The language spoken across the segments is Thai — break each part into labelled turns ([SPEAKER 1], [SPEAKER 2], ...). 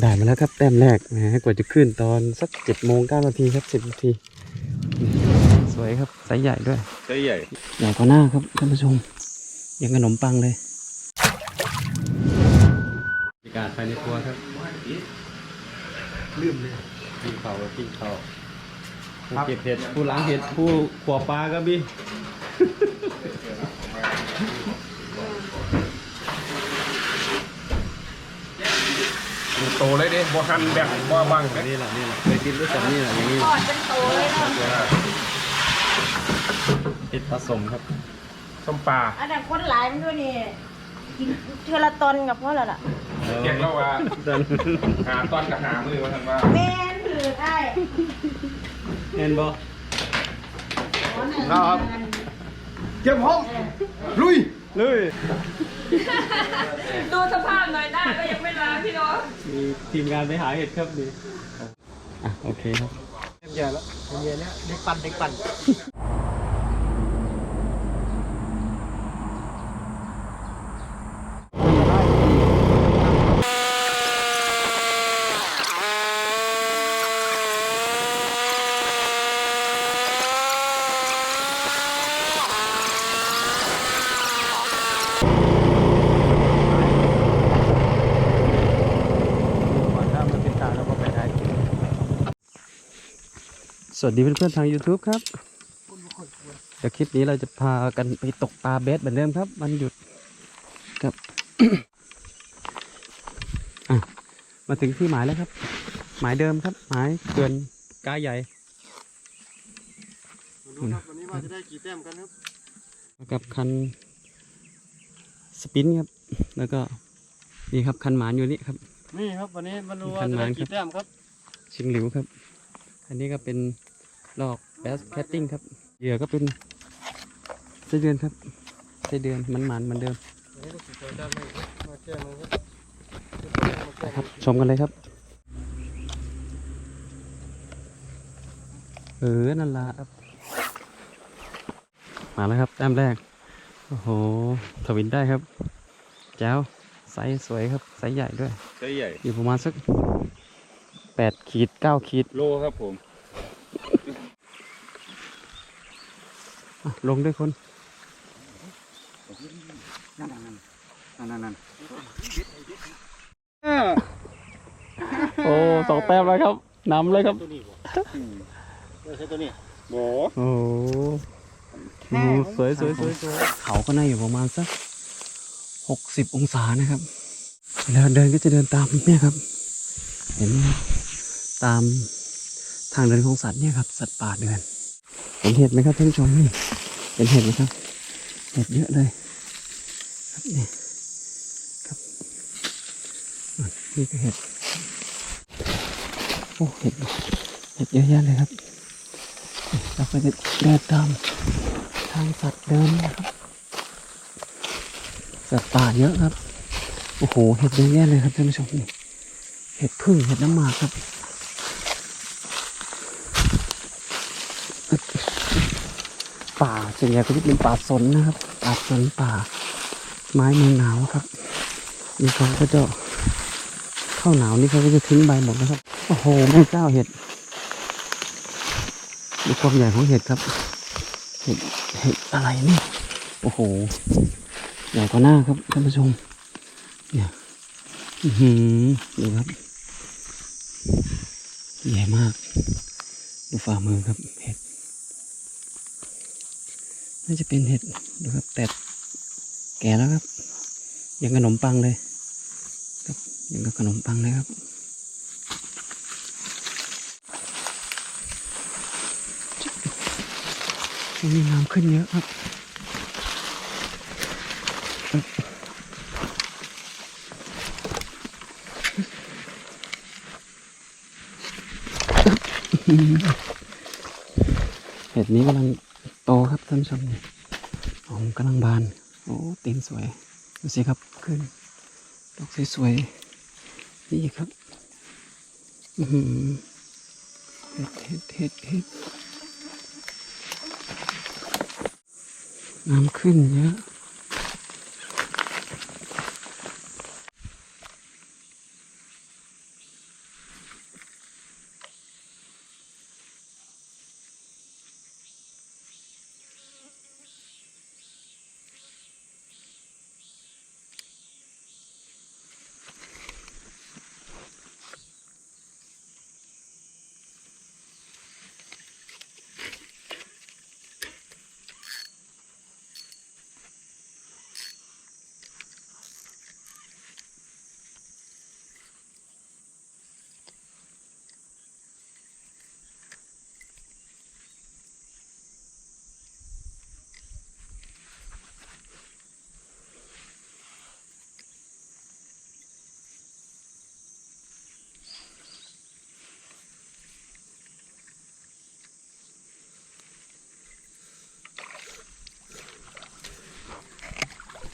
[SPEAKER 1] ได้มาแล้วครับแต้มแรกแหมกว่าจะขึ้นตอนสักเจ็ดโมงเก้านาทีครับสิบนาที สวยครับไซส์ใหญ่ด้วย
[SPEAKER 2] ใช่ใหญ่
[SPEAKER 1] ใหญ่กว่าหน้าครับท่านผู้ชมยังขนมปังเลยบรรยากาศภายในครัวครับลืมเลยกินข้าวก็กินข้าวผู้เก็บเห็ดผู้ล้างเห็ดผู้ขัวปลาก็มี
[SPEAKER 2] โตเลยดิบ่ทันแบบบ่บังเลย
[SPEAKER 1] นี่แหละนี่แหละเคยกินรู้จักนี่แหละอย่างนี้
[SPEAKER 3] ก่อนเป็นโตเลยเนาะ
[SPEAKER 1] เห็ดผสมครับ
[SPEAKER 2] ส้มปลา
[SPEAKER 3] อันนั้นคนหลายมันด้วยนี่กินเทอละตนกับพ่อแล้วล่ะ
[SPEAKER 2] เรียกแล้วว่าหาตอนกับหามือว่าทันว่า
[SPEAKER 3] แม่นถือได้
[SPEAKER 1] เห็นบ่
[SPEAKER 2] ครับเตรียมพร้อมลุย
[SPEAKER 1] เลย
[SPEAKER 4] ดูสภาพหน่อยหน้าก็ยังไม่ล้างพี่น้อง
[SPEAKER 1] มีทีมงานไปหาเห็ดครับนี่อะโอเคครับ
[SPEAKER 5] ใหญ่แล้วเย็นเนี้ยเด็กปั่นเด็กปั่น
[SPEAKER 1] ก่อนถ้ามันเป็นตาแล้วก็ไปได้ สวัสดีเพื่อนๆทาง YouTube ครับเดี๋ยวคลิปนี้เราจะพากันไปตกปลาเบสเหมือนเดิมครับวันหยุดครับอะมาถึงที่หมายแล้วครับ หมายเดิมครับ หมายเกินกาใหญ่
[SPEAKER 5] ดูครับวันนี้ว่าจะได้กี่แต้มกันครับ
[SPEAKER 1] กับคันสปินครับ แล้วก็นี่ครับคันหมานอยู่นี่ครับ
[SPEAKER 5] นี่ครับวันนี้มาดูว่าจะได้กี่แต้มครับ
[SPEAKER 1] ชิงหลิวครับ อันนี้ก็เป็น ลอกแบสแคตติ้งครับเหยื่อก็เป็นไส้เดือนครับไส้เดือนมันมันๆเหมือนเดิม
[SPEAKER 5] วันนี้ก็กี่แต้มได้มาแก้มือครับ
[SPEAKER 1] นะครับชมกันเลยครับ เออนั่นละครับ มาแล้วครับแต้มแรก โอ้โหทวินได้ครับแจ้วไซส์สวยครับไซส์ใหญ่ด้วย
[SPEAKER 2] ใช่ใหญ่
[SPEAKER 1] อยู่ประมาณสักแปดขีดเก้าขีด
[SPEAKER 2] โลครับผม
[SPEAKER 1] อะ ลงด้วยคน
[SPEAKER 5] นั่นนั่นนั่นนั่น
[SPEAKER 1] โอ้สองแต้มแล้วครับนำเลยครับ
[SPEAKER 5] ตัวนี้บ่ไม่ใช่ตัวนี้
[SPEAKER 2] โบ
[SPEAKER 1] โอ้โหโอ้โหสวยสวยสวยสวยเขาก็น่าอยู่ประมาณสักหกสิบองศานะครับแล้วเดินก็จะเดินตามเนี่ยครับ เห็นไหมครับตามทางเดินของสัตว์เนี่ยครับ สัตว์ป่าเดิน เห็นเห็ดไหมครับท่านผู้ชมนี่ เห็นเห็ดไหมครับ เห็ดเยอะเลย ครับนี่ครับนี่ก็เห็ด โอ้ เห็ด เห็ดเยอะแยะเลยครับ เราก็จะเดินตามทางสัตว์เดินนะครับ สัตว์ป่าเยอะครับ โอ้โห เห็ดเยอะแยะเลยครับท่านผู้ชมนี่เห็ดพึ่งเห็ดน้ำหมากครับ ป่าส่วนใหญ่ก็จะเป็นป่าสนนะครับ ป่าสนป่า ไม้เมืองหนาวครับ นี่เขาก็จะเข้าหนาวนี่เขาก็จะทิ้งใบหมดนะครับ โอ้โหแม่เจ้าเห็ดดูความใหญ่ของเห็ดครับ เห็ดเห็ดอะไรนี่ โอ้โห ใหญ่กว่าหน้าครับท่านผู้ชม เนี่ยอือหือดูครับ ใหญ่มาก ดูฝ่ามือครับเห็ด น่าจะเป็นเห็ดดูครับ แต่แก่แล้วครับ ยังขนมปังเลยครับยังกับขนมปังเลยครับมีน้ำขึ้นเยอะครับเห็ดนี้กำลัง โตครับท่านผู้ชมนี่อ๋อกำลังบาน โอ้ตีนสวย ดูสิครับขึ้น ดอกสวยๆ นี่ครับ อืมเฮ็ดเฮ็ดเฮ็ดน้ำขึ้นเยอะ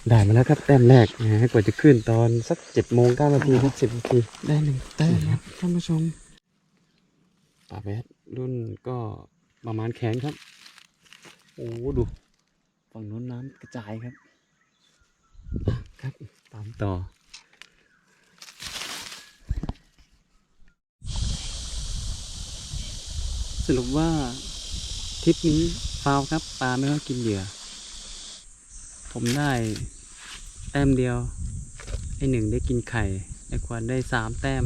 [SPEAKER 1] ได้มาแล้วครับแต้มแรกนะฮะกว่าจะขึ้นตอนสักเจ็ดโมงเก้านาทีครับสิบนาทีได้หนึ่งแต้มครับท่านผู้ชมปลาแบดรุ่นก็ประมาณแขนครับ โอ้ดูฝั่งนู้นน้ำกระจายครับอะครับตามต่อสรุปว่าทริปนี้ฟาวครับปลาไม่ค่อยกินเหยื่อ ผมได้แต้มเดียว ไอหนึ่งได้กินไข่ ไอควันได้สามแต้ม